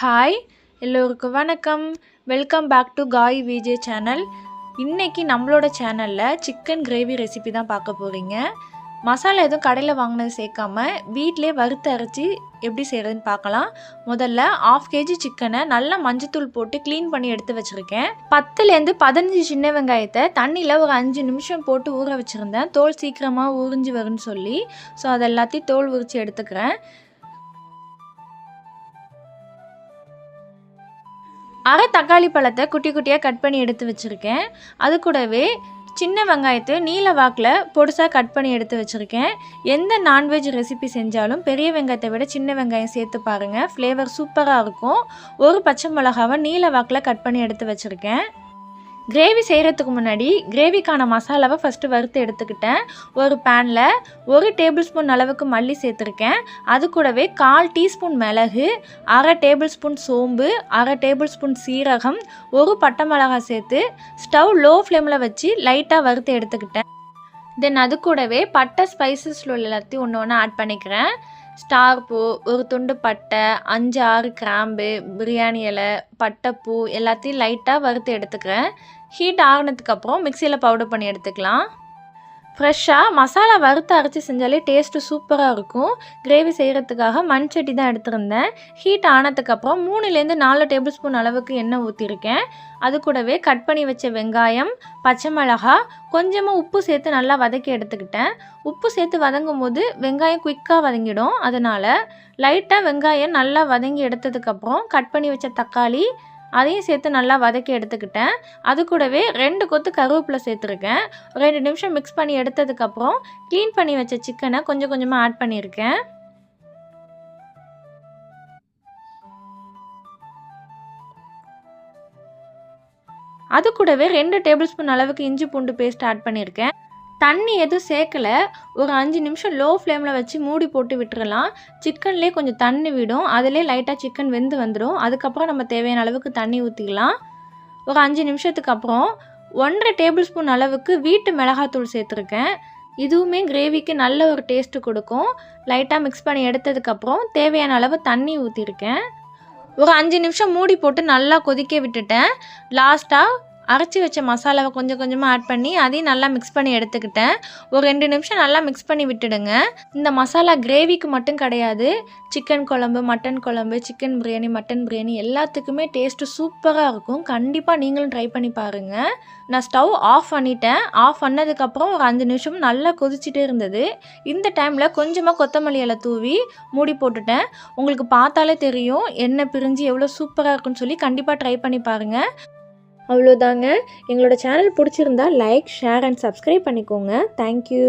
Hi எல்லோருக்கும் வணக்கம். Welcome back to காய் விஜே சேனல் இன்றைக்கி நம்மளோட சேனலில் சிக்கன் கிரேவி ரெசிபி தான் பார்க்க போகிறீங்க மசாலா எதுவும் கடையில் வாங்கினது சேர்க்காம வீட்டிலே வறுத்து அரைச்சி எப்படி செய்கிறதுன்னு பார்க்கலாம். முதல்ல ஆஃப் கேஜி சிக்கனை நல்லா மஞ்சத்தூள் போட்டு க்ளீன் பண்ணி எடுத்து வச்சுருக்கேன். பத்துலேருந்து பதினஞ்சு சின்ன வெங்காயத்தை தண்ணியில் ஒரு அஞ்சு நிமிஷம் போட்டு ஊற வச்சுருந்தேன். தோல் சீக்கிரமாக உறிஞ்சி வரும்னு சொல்லி. ஸோ அது எல்லாத்தையும் தோல் உரித்து எடுத்துக்கிறேன். அரை தக்காளி பழத்தை குட்டி குட்டியாக கட் பண்ணி எடுத்து வச்சுருக்கேன். அது கூடவே சின்ன வெங்காயத்தை நீல வாக்கில் பொடுசாக கட் பண்ணி எடுத்து வச்சுருக்கேன். எந்த நான்வெஜ் ரெசிபி செஞ்சாலும் பெரிய வெங்காயத்தை விட சின்ன வெங்காயம் சேர்த்து பாருங்கள் ஃப்ளேவர் சூப்பராக இருக்கும். ஒரு பச்சை மிளகாவை நீல வாக்கில் கட் பண்ணி எடுத்து வச்சுருக்கேன். கிரேவி செய்கிறதுக்கு முன்னாடி கிரேவிக்கான மசாலாவை ஃபஸ்ட்டு வறுத்து எடுத்துக்கிட்டேன். ஒரு பேனில் ஒரு டேபிள் ஸ்பூன் அளவுக்கு மல்லி சேர்த்துருக்கேன். அது கூடவே கால் டீஸ்பூன் மிளகு அரை டேபிள் ஸ்பூன் சோம்பு அரை டேபிள் ஸ்பூன் சீரகம் ஒரு பட்டை மிளகாய் சேர்த்து ஸ்டவ் லோ ஃப்ளேமில் வச்சு லைட்டாக வறுத்து எடுத்துக்கிட்டேன். தென் அது கூடவே பட்டை ஸ்பைசஸில் உள்ள எல்லாத்தையும் ஒன்று ஒன்று ஆட் பண்ணிக்கிறேன். ஸ்டார் பூ ஒரு துண்டு பட்டை அஞ்சு ஆறு கிராம்பு பிரியாணி இலை பட்டைப்பூ எல்லாத்தையும் லைட்டாக வறுத்து எடுத்துக்கிறேன். ஹீட் ஆகினதுக்கப்புறம் மிக்சியில் பவுடர் பண்ணி எடுத்துக்கலாம். ஃப்ரெஷ்ஷாக மசாலா வறுத்து அரைச்சி செஞ்சாலே டேஸ்ட்டு சூப்பராக இருக்கும். கிரேவி செய்கிறதுக்காக மண் சட்டி தான் எடுத்திருந்தேன். ஹீட் ஆனதுக்கப்புறம் மூணுலேருந்து நாலு டேபிள் ஸ்பூன் அளவுக்கு எண்ணெய் ஊற்றிருக்கேன் அது கூடவே கட் பண்ணி வச்ச வெங்காயம் பச்சை மிளகா கொஞ்சமாக உப்பு சேர்த்து நல்லா வதக்கி எடுத்துக்கிட்டேன். உப்பு சேர்த்து வதங்கும் போது வெங்காயம் குயிக்காக வதங்கிடும். அதனால் லைட்டாக வெங்காயம் நல்லா வதங்கி எடுத்ததுக்கப்புறம் கட் பண்ணி வச்ச தக்காளி அதையும் சேர்த்து நல்லா வதக்கி எடுத்துக்கிட்டேன். அது கூடவே ரெண்டு கொத்து கருவேப்பிலை சேர்த்துருக்கேன். ரெண்டு நிமிஷம் மிக்ஸ் பண்ணி எடுத்ததுக்கப்புறம் க்ளீன் பண்ணி வச்ச சிக்கனை கொஞ்சம் கொஞ்சமாக ஆட் பண்ணியிருக்கேன். அது கூடவே ரெண்டு டேபிள் ஸ்பூன் அளவுக்கு இஞ்சி பூண்டு பேஸ்ட் ஆட் பண்ணியிருக்கேன். தண்ணி எதுவும் சேர்க்கல. ஒரு அஞ்சு நிமிஷம் லோ ஃப்ளேமில் வச்சு மூடி போட்டு விட்டுறலாம். சிக்கன்லேயே கொஞ்சம் தண்ணி விடும். அதிலே லைட்டாக சிக்கன் வெந்து வந்துடும் அதுக்கப்புறம் நம்ம தேவையான அளவுக்கு தண்ணி ஊற்றிக்கலாம் ஒரு அஞ்சு நிமிஷத்துக்கு அப்புறம் ஒன்றரை டேபிள் ஸ்பூன் அளவுக்கு வீட்டு மிளகாத்தூள் சேர்த்துருக்கேன். இதுவுமே கிரேவிக்கு நல்ல ஒரு டேஸ்ட்டு கொடுக்கும். லைட்டாக மிக்ஸ் பண்ணி எடுத்ததுக்கப்புறம் தேவையான அளவு தண்ணி ஊற்றிருக்கேன் ஒரு அஞ்சு நிமிஷம் மூடி போட்டு நல்லா கொதிக்க விட்டுட்டேன். லாஸ்ட்டாக அரைச்சி வச்ச மசாலாவை கொஞ்சம் கொஞ்சமாக ஆட் பண்ணி அதையும் நல்லா மிக்ஸ் பண்ணி எடுத்துக்கிட்டேன். ஒரு ரெண்டு நிமிஷம் நல்லா மிக்ஸ் பண்ணி விட்டுடுங்க. இந்த மசாலா கிரேவிக்கு மட்டும் கிடையாது. சிக்கன் குழம்பு மட்டன் குழம்பு சிக்கன் பிரியாணி மட்டன் பிரியாணி எல்லாத்துக்குமே டேஸ்ட்டு சூப்பராக இருக்கும். கண்டிப்பாக நீங்களும் ட்ரை பண்ணி பாருங்கள் நான் ஸ்டவ் ஆஃப் பண்ணிட்டேன். ஆஃப் பண்ணதுக்கப்புறம் ஒரு அஞ்சு நிமிஷம் நல்லா கொதிச்சுட்டே இருந்தது. இந்த டைமில் கொஞ்சமாக கொத்தமல்லி இலை தூவி மூடி போட்டுட்டேன். உங்களுக்கு பார்த்தாலே தெரியும் எண்ணெய் பிரிஞ்சு எவ்வளோ சூப்பராக இருக்குன்னு சொல்லி கண்டிப்பாக ட்ரை பண்ணி பாருங்கள் அவ்வளோதாங்க. எங்களோட சேனல் பிடிச்சிருந்தா லைக் ஷேர் அண்ட் சப்ஸ்கிரைப் பண்ணிக்கோங்க. Thank you